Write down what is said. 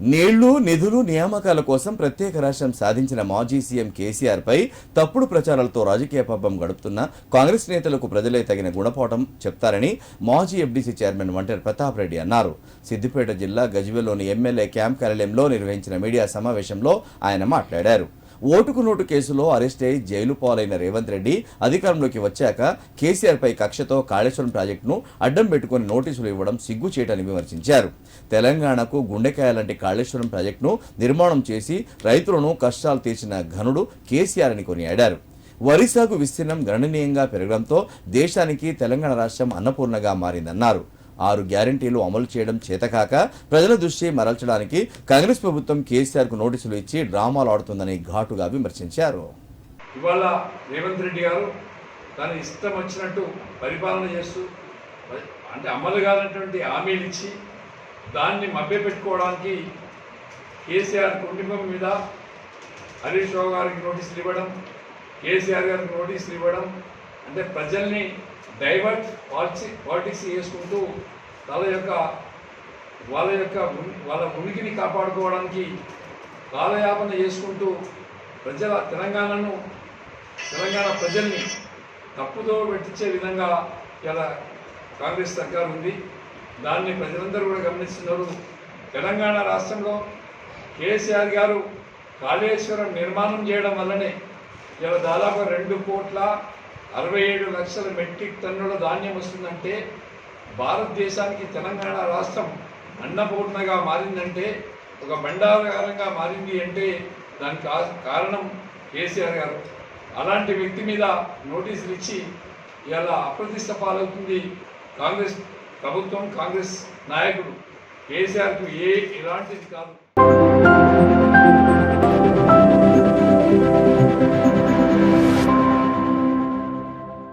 నీళ్ళు నిధులు నియామకాల కోసం ప్రత్యేక రాష్ట్రం సాధించిన మాజీ సీఎం కేసీఆర్పై తప్పుడు ప్రచారాలతో రాజకీయ పబ్బం గడుపుతున్న కాంగ్రెస్ నేతలకు ప్రజలే తగిన గుణపాఠం చెప్తారని మాజీ ఎఫ్డీసీ చైర్మన్ వంటర్ ప్రతాప్ రెడ్డి అన్నారు. సిద్దిపేట జిల్లా గజ్వేల్లోని ఎమ్మెల్యే క్యాంప్ కార్యాలయంలో నిర్వహించిన మీడియా సమావేశంలో ఆయన మాట్లాడారు. ఓటుకు నోటు కేసులో అరెస్ట్ అయి జైలు పాలైన రేవంత్ రెడ్డి అధికారంలోకి వచ్చాక కేసీఆర్ పై కక్షతో కాళేశ్వరం ప్రాజెక్టును అడ్డం పెట్టుకుని నోటీసులు ఇవ్వడం సిగ్గు చేయటని విమర్శించారు. తెలంగాణకు గుండెకాయ లాంటి కాళేశ్వరం ప్రాజెక్టును నిర్మాణం చేసి రైతులను కష్టాలు తీర్చిన ఘనుడు కేసీఆర్ అని కొనియాడారు. వరి సాగు విస్తీర్ణం గణనీయంగా పెరగడంతో దేశానికి తెలంగాణ రాష్ట్రం అన్నపూర్ణగా మారిందన్నారు. ఆరు గ్యారంటీలు అమలు చేయడం చేతకాక ప్రజల దృష్టి మరల్చడానికి కాంగ్రెస్ ప్రభుత్వం కేసీఆర్కు నోటీసులు ఇచ్చి డ్రామాలు ఆడుతుందని ఘాటుగా విమర్శించారు. ఇవాళ రేవంత్ రెడ్డి గారు తన ఇష్టం వచ్చినట్టు పరిపాలన చేస్తూ అంటే అమలు కానటువంటి హామీలు ఇచ్చి దాన్ని మభ్యపెట్టుకోవడానికి కేసీఆర్ కుటుంబం మీద హరీష్ రావు గారికి నోటీసులు ఇవ్వడం కేసీఆర్ గారికి నోటీసులు ఇవ్వడం అంటే ప్రజల్ని డైవర్ట్ పాలిసి పాలిటిక్స్ చేసుకుంటూ వాళ్ళ యొక్క వాళ్ళ యొక్క వాళ్ళ ఉనికిని కాపాడుకోవడానికి కాలయాపన చేసుకుంటూ ప్రజల తెలంగాణను తెలంగాణ ప్రజల్ని తప్పుదో పెట్టించే విధంగా ఇలా కాంగ్రెస్ సర్కార్ ఉంది. దాన్ని ప్రజలందరూ కూడా గమనిస్తున్నారు. తెలంగాణ రాష్ట్రంలో కేసీఆర్ గారు కాళేశ్వరం నిర్మాణం చేయడం వల్లనే ఇలా దాదాపు రెండు కోట్ల అరవై ఏడు లక్షల మెట్రిక్ టన్నుల ధాన్యం వస్తుందంటే భారతదేశానికి తెలంగాణ రాష్ట్రం అన్నపూర్ణగా మారిందంటే ఒక బండారకారంగా మారింది అంటే దానికి కారణం కేసీఆర్ గారు. అలాంటి వ్యక్తి మీద నోటీసులు ఇచ్చి ఇలా అప్రతిష్ట పాలవుతుంది కాంగ్రెస్ ప్రభుత్వం కాంగ్రెస్ నాయకుడు. కేసీఆర్కు ఏ ఎలాంటిది కాదు.